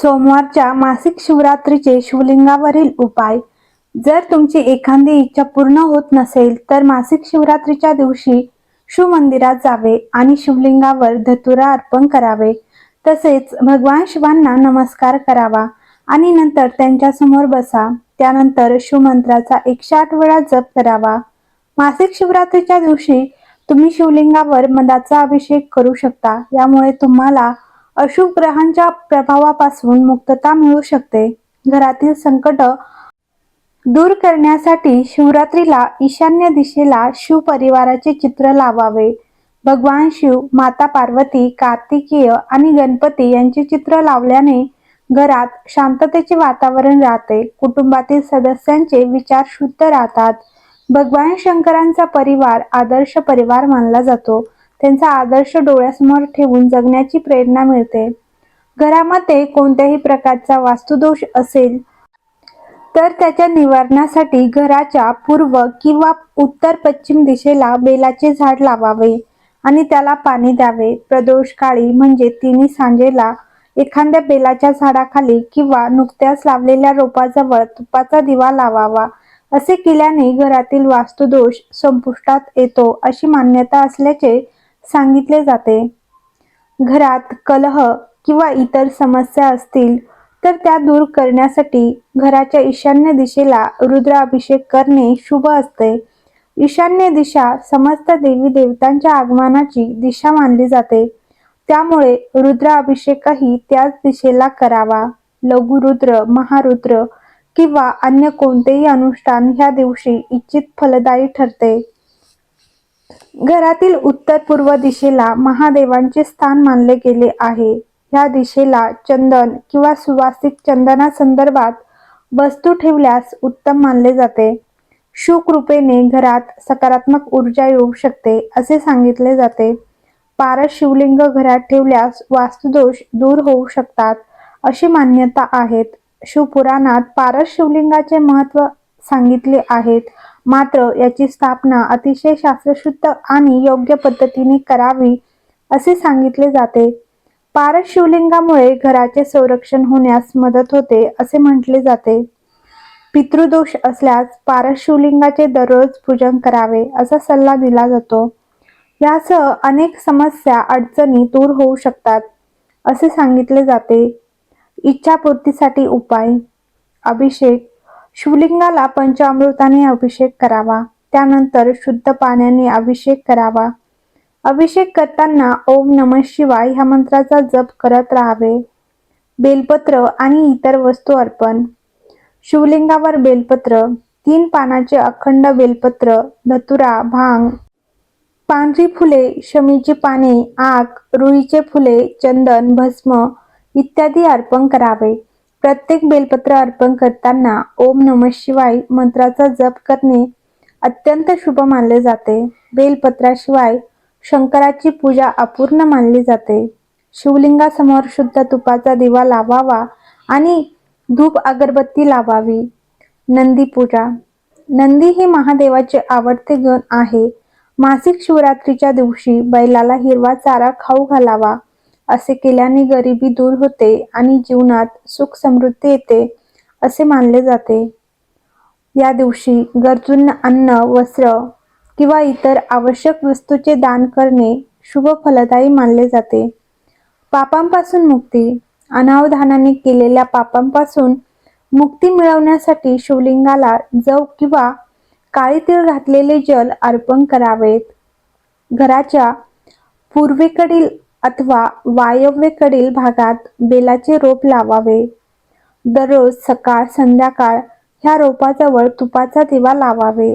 सोमवारच्या मासिक शिवरात्रीचे शिवलिंगावरील उपाय. जर तुमची एखादी इच्छा पूर्ण होत नसेल तर मासिक शिवरात्रीच्या दिवशी शिवमंदिरात जावे आणि शिवलिंगावर धतुरा अर्पण करावे. तसेच भगवान शिवांना नमस्कार करावा आणि नंतर त्यांच्यासमोर बसा. त्यानंतर शिवमंत्राचा एकशे आठ वेळा जप करावा. मासिक शिवरात्रीच्या दिवशी तुम्ही शिवलिंगावर मधाचा अभिषेक करू शकता. यामुळे तुम्हाला अशुभ ग्रहांच्या प्रभावापासून मुक्तता मिळू शकते. घरातील संकट दूर करण्यासाठी शिवरात्रीला ईशान्य दिशेला शिव परिवाराचे चित्र लावावे. भगवान शिव माता पार्वती कार्तिकेय आणि गणपती यांचे चित्र लावल्याने घरात शांततेचे वातावरण राहते. कुटुंबातील सदस्यांचे विचार शुद्ध राहतात. भगवान शंकरांचा परिवार आदर्श परिवार मानला जातो. त्यांचा आदर्श डोळ्यासमोर ठेवून जगण्याची प्रेरणा मिळते. घरामध्ये कोणत्याही प्रकारचा वास्तुदोष असेल तर त्याच्या निवारणासाठी घराच्या पूर्व किंवा उत्तर पश्चिम दिशेला बेलाचे झाड लावावे आणि त्याला पाणी द्यावे. प्रदोष काळी म्हणजे तिन्ही सांजेला एखाद्या बेलाच्या झाडाखाली किंवा नुकत्याच लावलेल्या रोपाजवळ तुपाचा दिवा लावावा असे केल्याने घरातील वास्तुदोष संपुष्टात येतो अशी मान्यता असल्याचे सांगितले जाते. घरात कलह किंवा इतर समस्या असतील तर त्या दूर करण्यासाठी घराच्या ईशान्य दिशेला रुद्राभिषेक करणे शुभ असते. ईशान्य दिशा समस्त देवी देवतांच्या आगमनाची दिशा मानली जाते. त्यामुळे रुद्राभिषेकही त्याच दिशेला करावा. लघुरुद्र महारुद्र किंवा अन्य कोणतेही अनुष्ठान ह्या दिवशी इच्छित फलदायी ठरते. घरातील उत्तर पूर्व दिशेला महादेवांचे स्थान मानले गेले आहे. ह्या दिशेला चंदन किंवा सुवासिक चंदना संदर्भात वस्तू ठेवल्यास उत्तम मानले जाते. शुकृपेने घरात सकारात्मक ऊर्जा येऊ शकते असे सांगितले जाते. पारस शिवलिंग घरात ठेवल्यास वास्तुदोष दूर होऊ शकतात अशी मान्यता आहेत. शिवपुराणात पारस शिवलिंगाचे महत्त्व सांगितले आहेत. मात्र याची स्थापना अतिशय शास्त्रशुद्ध आणि योग्य पद्धतीने करावी असे सांगितले जाते. पारस शिवलिंगामुळे घराचे संरक्षण होण्यास मदत होते असे म्हटले जाते. पितृदोष असल्यास पारस शिवलिंगाचे दररोज पूजन करावे असा सल्ला दिला जातो. यासह अनेक समस्या अडचणी दूर होऊ शकतात असे सांगितले जाते. इच्छापूर्तीसाठी उपाय. अभिषेक शिवलिंगाला पंचामृताने अभिषेक करावा. त्यानंतर शुद्ध पाण्याने अभिषेक करावा. अभिषेक करताना ओम नम शिवाय ह्या मंत्राचा जप करत राहावे. बेलपत्र आणि इतर वस्तू अर्पण. शिवलिंगावर बेलपत्र तीन पानाचे अखंड बेलपत्र धतुरा भांग पांढरी फुले शमीची पाने आक रुईचे फुले चंदन भस्म इत्यादी अर्पण करावे. प्रत्येक बेलपत्र अर्पण करताना ओम नम शिवाय मंत्राचा जप करणे अत्यंत शुभ मानले जाते. बेलपत्राशिवाय शंकराची पूजा अपूर्ण मानली जाते. शिवलिंगासमोर शुद्ध तुपाचा दिवा लावावा आणि धूप अगरबत्ती लावावी. नंदी पूजा. नंदी हे महादेवाचे आवडते गण आहे. मासिक शिवरात्रीच्या दिवशी बैलाला हिरवा चारा खाऊ घालावा. असे केल्याने गरिबी दूर होते आणि जीवनात सुख समृद्धी येते असे मानले जाते. या दिवशी गरजूंना अन्न वस्त्र किंवा इतर आवश्यक वस्तूचे दान करणे शुभ फलदायी मानले जाते. पापांपासून मुक्ती. अनावधानाने केलेल्या पापांपासून मुक्ती मिळवण्यासाठी शिवलिंगाला जव किंवा काळी तीळ घातलेले जल अर्पण करावेत. घराच्या पूर्वेकडील अथवा वायव्येकडील भागात बेलाचे रोप लावावे. दररोज सकाळ संध्याकाळ ह्या रोपाजवळ तुपाचा दिवा लावावे.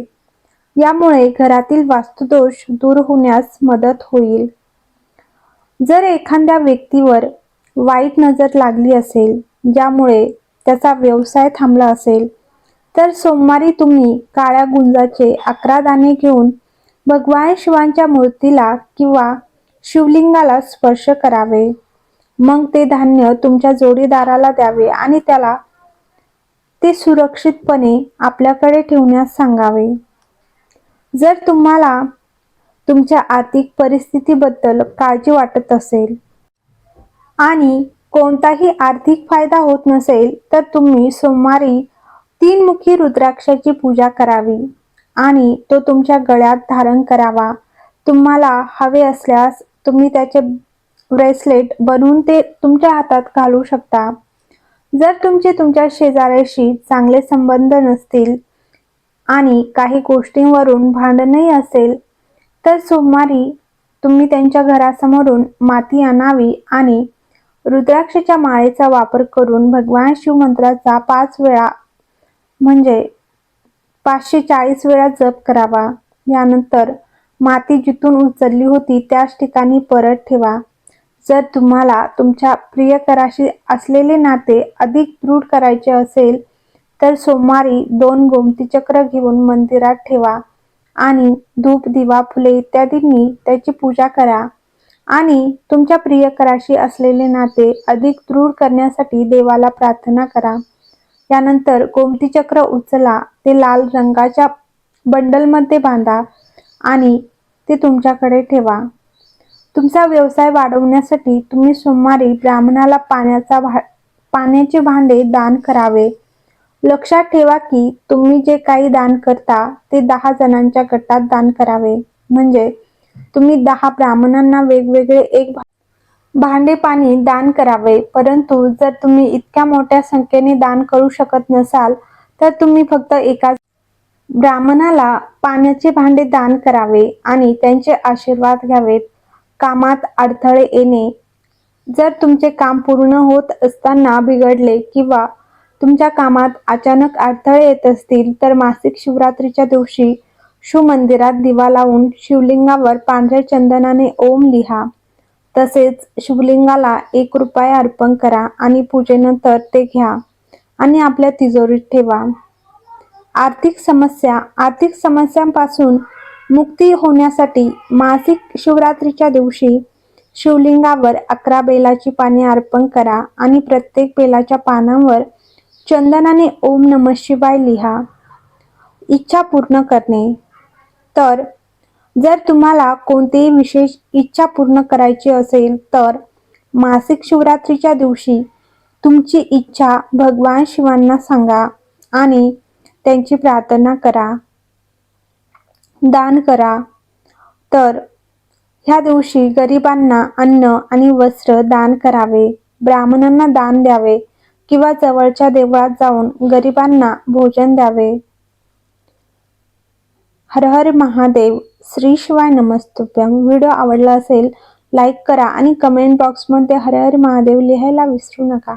यामुळे घरातील वास्तुदोष दूर होण्यास मदत होईल. जर एखाद्या व्यक्तीवर वाईट नजर लागली असेल ज्यामुळे त्याचा व्यवसाय थांबला असेल तर सोमवारी तुम्ही काळ्या गुंजाचे अकरा दाणे घेऊन भगवान शिवांच्या मूर्तीला किंवा शिवलिंगाला स्पर्श करावे. मग ते धान्य तुमच्या जोडीदाराला द्यावे आणि त्याला ते सुरक्षितपणे आपल्याकडे ठेवण्यास सांगावे. जर तुम्हाला तुमच्या आर्थिक परिस्थितीबद्दल काळजी वाटत असेल आणि कोणताही आर्थिक फायदा होत नसेल तर तुम्ही सोमवारी तीन मुखी रुद्राक्षाची पूजा करावी आणि तो तुमच्या गळ्यात धारण करावा. तुम्हाला हवे असल्यास तुम्ही त्याचे ब्रेसलेट बनवून ते तुमच्या हातात घालू शकता. जर तुमचे तुमच्या शेजाऱ्याशी चांगले संबंध नसतील आणि काही गोष्टींवरून भांडणही असेल तर सोमवारी तुम्ही त्यांच्या घरासमोरून माती आणावी आणि रुद्राक्षाच्या माळेचा वापर करून भगवान शिव मंत्राचा पाच वेळा म्हणजे पाचशे चाळीस वेळा जप करावा. यानंतर माती जिथून उचलली होती त्याच ठिकाणी परत ठेवा. जर तुम्हाला तुमच्या प्रियकराशी असलेले नाते अधिक दृढ करायचे असेल तर सोमवारी दोन गोमती चक्र घेऊन मंदिरात ठेवा आणि धूप दिवा फुले इत्यादींनी त्याची पूजा करा. आणि तुमच्या प्रियकराशी असलेले नाते अधिक दृढ करण्यासाठी देवाला प्रार्थना करा. यानंतर गोमती चक्र उचला ते लाल रंगाच्या बंडलमध्ये बांधा आणि ते तुमच्याकडे ठेवा. तुमचा व्यवसाय वाढवण्यासाठी तुम्ही सोमवारी ब्राह्मणाला पाण्याचा भा पाण्याचे भांडे दान करावे. लक्षात ठेवा की तुम्ही जे काही दान करता ते दहा जणांच्या गटात दान करावे. म्हणजे तुम्ही दहा ब्राह्मणांना वेगवेगळे एक भांडे पाणी दान करावे. परंतु जर तुम्ही इतक्या मोठ्या संख्येने दान करू शकत नसाल तर तुम्ही फक्त एका ब्राह्मणाला पाण्याचे भांडे दान करावे आणि त्यांचे आशीर्वाद घ्यावेत. कामात अडथळे येणे. जर तुमचे काम पूर्ण होत असताना बिघडले किंवा तुमच्या कामात अचानक अडथळे येत असतील तर मासिक शिवरात्रीच्या दिवशी शिवमंदिरात दिवा लावून शिवलिंगावर पांढऱ्या चंदनाने ओम लिहा. तसेच शिवलिंगाला एक रुपया अर्पण करा आणि पूजेनंतर ते घ्या आणि आपल्या तिजोरीत ठेवा. आर्थिक समस्या आर्थिक समस्यांपासून मुक्ती होण्यासाठी मासिक शिवरात्रीच्या दिवशी शिवलिंगावर अकरा बेलाची पाने अर्पण करा आणि प्रत्येक बेलाच्या पानांवर चंदनाने ओम नम शिवाय लिहा. इच्छा पूर्ण करणे. तर जर तुम्हाला कोणतीही विशेष इच्छा पूर्ण करायची असेल तर मासिक शिवरात्रीच्या दिवशी तुमची इच्छा भगवान शिवांना सांगा आणि त्यांची प्रार्थना करा. दान करा. तर ह्या दिवशी गरिबांना अन्न आणि वस्त्र दान करावे. ब्राह्मणांना दान द्यावे किंवा जवळच्या देवळात जाऊन गरिबांना भोजन द्यावे. हर हर महादेव श्री शिवाय नमस्तुभ्यम व्हिडिओ आवडला असेल लाईक करा आणि कमेंट बॉक्समध्ये हर हर महादेव लिहायला विसरू नका.